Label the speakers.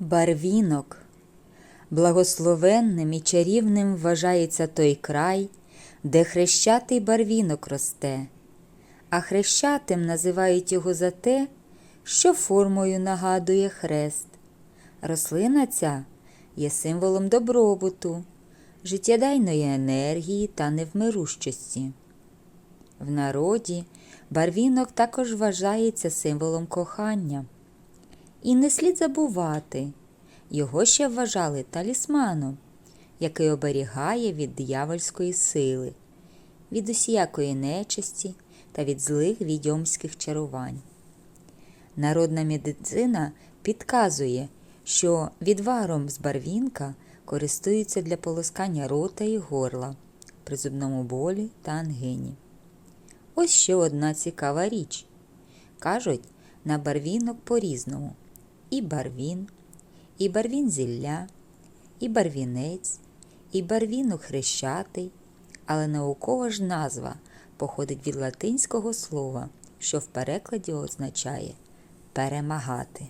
Speaker 1: Барвінок. Благословенним і чарівним вважається той край, де хрещатий барвінок росте, а хрещатим називають його за те, що формою нагадує хрест. Рослина ця є символом добробуту, життєдайної енергії та невмирущості. В народі барвінок також вважається символом кохання. І не слід забувати, його ще вважали талісманом, який оберігає від диявольської сили, від усіякої нечисті та від злих відьомських чарувань. Народна медицина підказує, що відваром з барвінка користуються для полоскання рота і горла при зубному болі та ангині. Ось ще одна цікава річ. Кажуть, на барвінок по-різному. І барвін, і барвін зілля, і барвінець, і барвіну хрещатий, але наукова ж назва походить від латинського слова, що в перекладі означає перемагати.